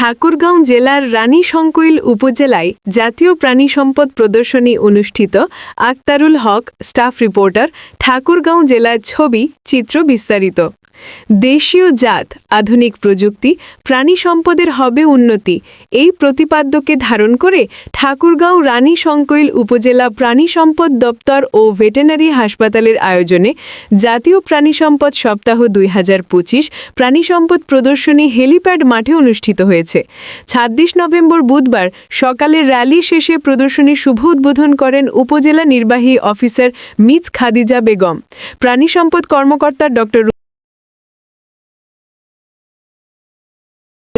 ঠাকুরগাঁও জেলার রানী সংকুইল উপজেলায় জাতীয় প্রাণী সম্পদ প্রদর্শনী অনুষ্ঠিত আক্তারুল হক, স্টাফ রিপোর্টার, ঠাকুরগাঁও জেলার ছবি, চিত্র বিস্তারিত। দেশীয় জাত, আধুনিক প্রযুক্তি, প্রাণী সম্পদের হবে উন্নতি। এই প্রতিপাদ্যকে ধারণ করে ঠাকুরগাঁও রানী সংকৈল উপজেলা প্রাণী সম্পদ দপ্তর ও ভেটেনারি হাসপাতালের আয়োজনে জাতীয় প্রাণী সম্পদ সপ্তাহ দুই হাজার পঁচিশ প্রাণী সম্পদ প্রদর্শনী হেলিপ্যাড মাঠে অনুষ্ঠিত হয়েছে। ছাব্বিশ নভেম্বর বুধবার সকালের র্যালি শেষে প্রদর্শনীর শুভ উদ্বোধন করেন উপজেলা নির্বাহী অফিসার মিজ খাদিজা বেগম। প্রাণী সম্পদ কর্মকর্তা doctor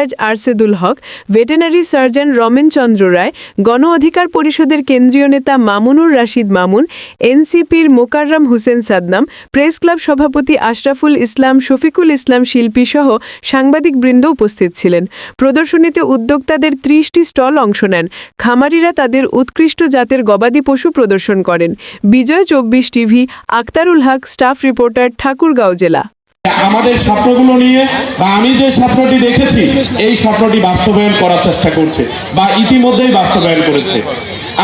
incharge Arshedul Haque veterinary surgeon Ramen Chandra Roy, গণ অধিকার পরিষদের কেন্দ্রীয় নেতা মামুনুর রাশিদ মামুন, এনসিপির মোকাররম হোসেন সাদনাম প্রেস ক্লাব সভাপতি আশরাফুল ইসলাম, শফিকুল ইসলাম শিল্পী সহ সাংবাদিকবৃন্দ উপস্থিত ছিলেন। প্রদর্শনীতে উদ্যোক্তাদের ত্রিশটি স্টল অংশ নেন। খামারিরা তাদের উৎকৃষ্ট জাতের গবাদি পশু প্রদর্শন করেন। বিজয় চব্বিশ TV, Aktarul Haque, staff reporter, Thakurgaon জেলা। আমাদের স্বপ্নগুলো নিয়ে বা আমি যে স্বপ্নটি দেখেছি, এই স্বপ্নটি বাস্তবায়ন করার চেষ্টা করছে বা ইতিমধ্যেই বাস্তবায়ন করেছে।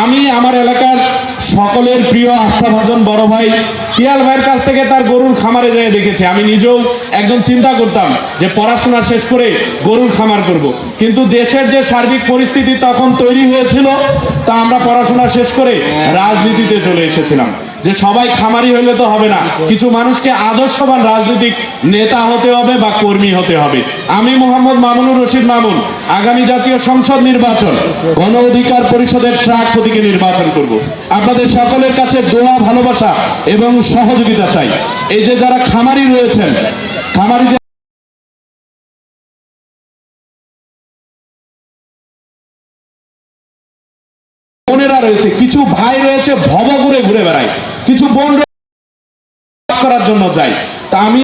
আমি আমার এলাকার সকলের প্রিয় আস্থাভাজন বড় ভাই শিয়াল ভাইয়ের কাছ থেকে তার গরুর খামারে যেয়ে দেখেছি। আমি নিজেও একজন চিন্তা করতাম যে পড়াশোনা শেষ করে গরুর খামার করব। কিন্তু দেশের যে সার্বিক পরিস্থিতি তখন তৈরি হয়েছিল, তা আমরা পড়াশোনা শেষ করে রাজনীতিতে চলে এসেছিলাম। যে সবাই খামারি হইলে তো হবে না। কিছু মানুষকে আদর্শবান রাজনৈতিক নেতা হতে হবে বা কর্মী হতে হবে। আমি মোহাম্মদ মামুনুর রশিদ মামুন, আগামী জাতীয় সংসদ নির্বাচন, গণ অধিকার পরিষদের ট্রাক প্রতীকে নির্বাচন করব। আপনাদের সকলের কাছে দোয়া, ভালোবাসা এবং সহযোগিতা চাই। এই যে যারা খামারি রয়েছেন খামারি রয়েছে, কিছু ভাই রয়েছে ভব ঘুরে ঘুরে বেড়ায়। কিছু বোন করার জন্য যাই। তা আমি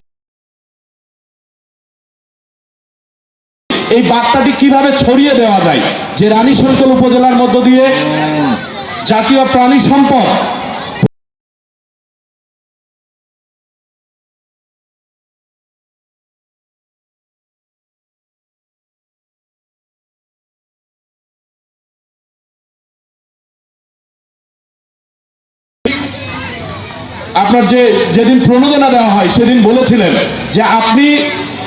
এই বার্তাটি কীভাবে ছড়িয়ে দেওয়া যায়? যে রানী উপজেলার মধ্য দিয়ে জাতীয় প্রাণী সম্পদ আপনার যে যেদিন প্রণোদনা দেওয়া হয়, সেদিন বলেছিলেন যে আপনি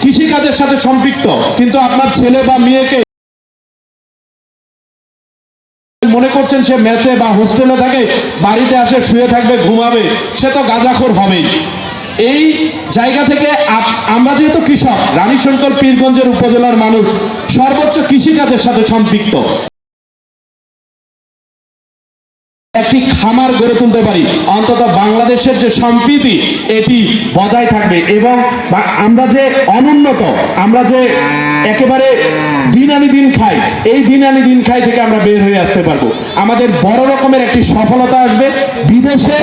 কৃষিকাজের সাথে সম্পৃক্ত, কিন্তু আপনার ছেলে বা মেয়েকে মনে করছেন সে ম্যাচে বা হোস্টেলে থাকে, বাড়িতে আসে, শুয়ে থাকবে, ঘুমাবে, সে তো গাঁজাখোর হবেই। এই জায়গা থেকে আমরা যেহেতু কৃষক রানী শঙ্কর পীরগঞ্জের উপজেলার মানুষ, সর্বোচ্চ কৃষিকাজের সাথে সম্পৃক্ত। একটি খামার গড়ে তুলতে পারি। অন্তত বাংলাদেশের যে সম্প্রীতি, এটি বজায় থাকবে এবং আমরা যে অনুন্নত, আমরা যে একেবারে দিন আনি দিন খাই, এই দিন আনি দিন খাই থেকে আমরা বের হয়ে আসতে পারব। আমাদের বড় রকমের একটি সফলতা আসবে। বিদেশে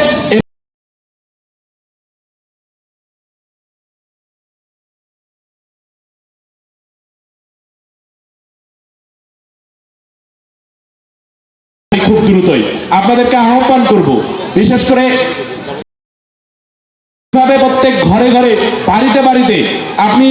দ্রুতই আপনাদেরকে আহ্বান করব বিশেষ করে প্রত্যেক ঘরে ঘরে বাড়িতে বাড়িতে আপনি